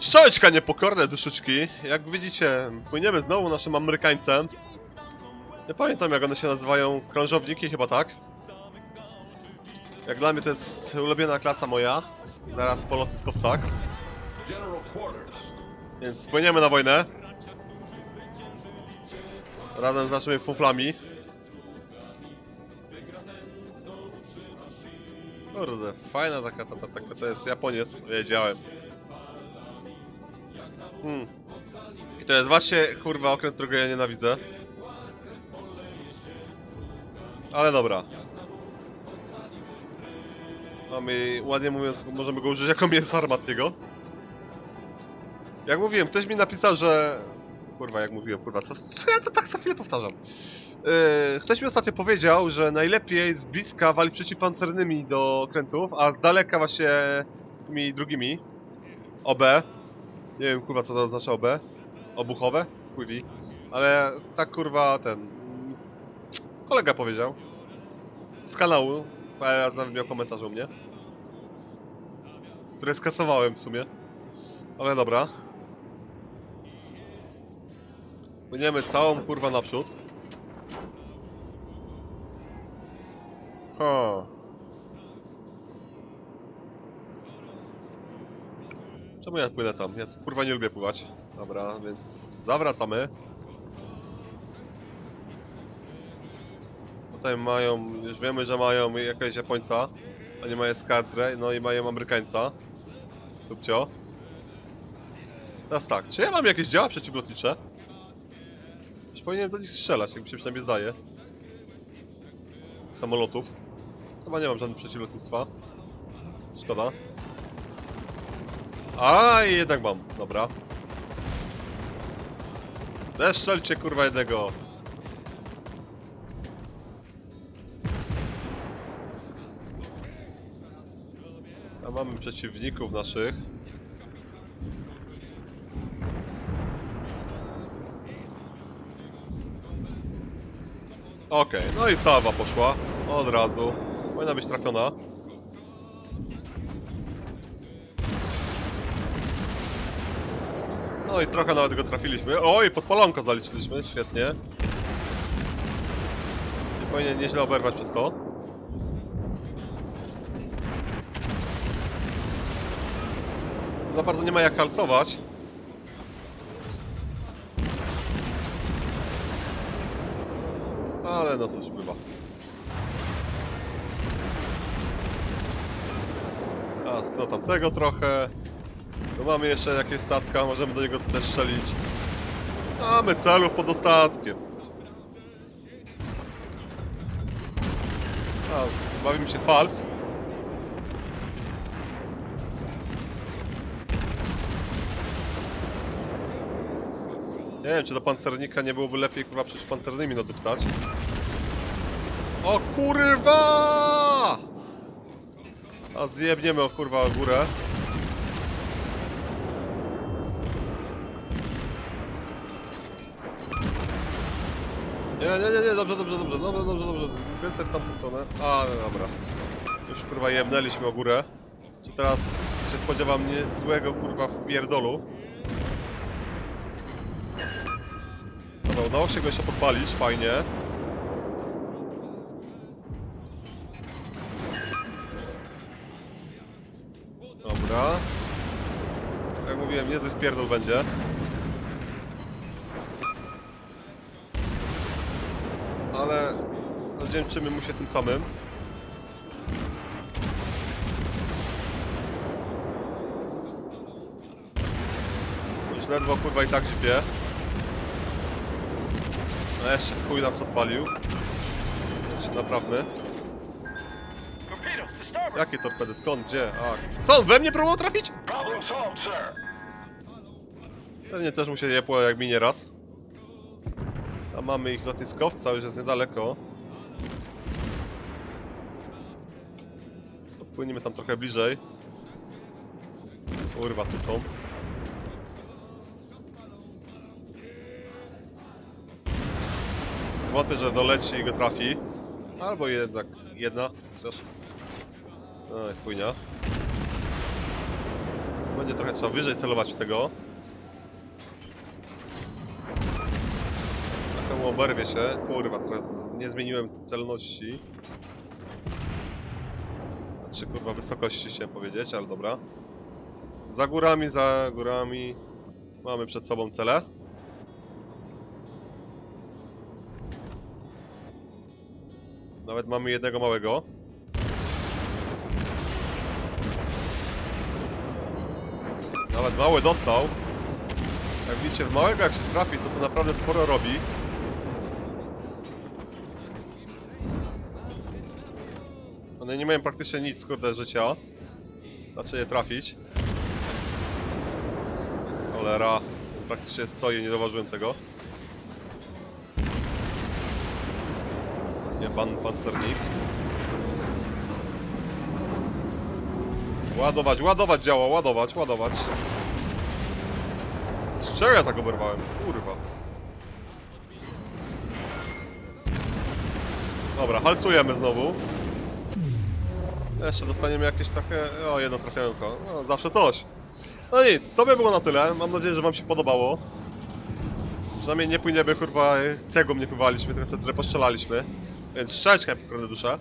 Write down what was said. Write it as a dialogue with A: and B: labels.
A: Szczołeczka niepokorne duszyczki. Jak widzicie, płyniemy znowu naszym Amerykańcem. Nie pamiętam jak one się nazywają, krążowniki chyba tak. Jak dla mnie to jest ulubiona klasa moja. Zaraz po.
B: General quarters.
A: Więc płyniemy na wojnę. Razem z naszymi fuflami. Kurde, fajna taka, ta, ta, taka, to jest Japoniec, wiedziałem. Hmm. I to jest właśnie, kurwa, okręt, którego ja nienawidzę. Ale dobra. Mamy, ładnie mówiąc, możemy go użyć jako mięso armatniego. Jak mówiłem, ktoś mi napisał, że... Kurwa, jak mówiłem, kurwa, co, co ja to tak za chwilę powtarzam. Yy, ktoś mi ostatnio powiedział, że najlepiej z bliska wali przeciwpancernymi do okrętów, a z daleka właśnie tymi drugimi. OB. Nie wiem, kurwa, co to oznacza OB. Obuchowe? Kurwi. Ale tak, kurwa, ten... Kolega powiedział. Z kanału. Ja nawet miał komentarz u mnie. Które skasowałem w sumie. Ale dobra. Płyniemy całą kurwa naprzód. O. Czemu ja płynę tam? Ja tu, kurwa nie lubię pływać. Dobra, więc zawracamy. Tutaj mają, już wiemy, że mają jakiegoś Japońca. Oni mają eskadrę, no i mają Amerykańca. Subcio. Teraz tak, czy ja mam jakieś działa przeciwlotnicze? Już powinienem do nich strzelać, jak mi się przynajmniej zdaje. Samolotów. Chyba nie mam żadnych przeciwlotnictwa. Szkoda. A jednak mam, dobra. Zeszczelcie kurwa jednego. A mamy przeciwników naszych. Okej, no i salwa poszła. Od razu. Powinna być trafiona. No i trochę nawet go trafiliśmy. Oj, podpalonko zaliczyliśmy, świetnie. Nie powinien nieźle oberwać przez to. Za bardzo nie ma jak halsować. Ale no cóż, bywa. A, z to tamtego trochę. Tu mamy jeszcze jakieś statka, możemy do niego też strzelić. Mamy celów pod ostatkiem. A, bawimy się fals. Nie wiem, czy do pancernika nie byłoby lepiej kurwa przeciwpancernymi nadupsać. O kurwa! A zjebniemy o kurwa o górę. Nie, nie, nie, nie, dobrze, dobrze, dobrze, dobrze, dobrze, dobrze. Więcej w tamtą stronę. A, no dobra. Już kurwa jebnęliśmy o górę. Czy teraz się spodziewam niezłego kurwa wpierdolu? Dobra, udało się go jeszcze podpalić, fajnie. Dobra. Jak mówiłem, niezły wpierdol będzie. Zawdzięczymy mu się tym samym. Już ledwo kurwa i tak śpię. No jeszcze chuj nas odpalił. Się naprawmy. Jakie torpedy? Skąd? Gdzie? A, co? We mnie próbował trafić? Pewnie też mu się jepło jak minie raz. A mamy ich lotniskowca, już jest niedaleko. Podpłyniemy tam trochę bliżej. Kurwa, tu są. Wątpię, że doleci i go trafi. Albo jednak jedna, chociaż... No. Bo nie Będzie trochę trzeba wyżej celować w tego. Mu oberwie się. Kurwa, teraz nie zmieniłem celności. Znaczy kurwa wysokości chciałem powiedzieć, ale dobra. Za górami, za górami. Mamy przed sobą cele. Nawet mamy jednego małego. Nawet mały dostał. Jak widzicie, w małego jak się trafi, to to naprawdę sporo robi. One nie mają praktycznie nic, kurde, życia. Znaczy je trafić. Cholera. Praktycznie stoi, nie zauważyłem tego. Nie, pan pancernik. Ładować, ładować działa, ładować, ładować. Z czego ja tak oberwałem? Kurwa. Dobra, halsujemy znowu. Jeszcze dostaniemy jakieś takie... O, jedno trafianko. No, zawsze coś. No nic, to by było na tyle. Mam nadzieję, że wam się podobało. Przynajmniej nie płyniemy, kurwa, cegą nie pływaliśmy, tylko trochę postrzelaliśmy. Więc szczęczkę, jak duszę.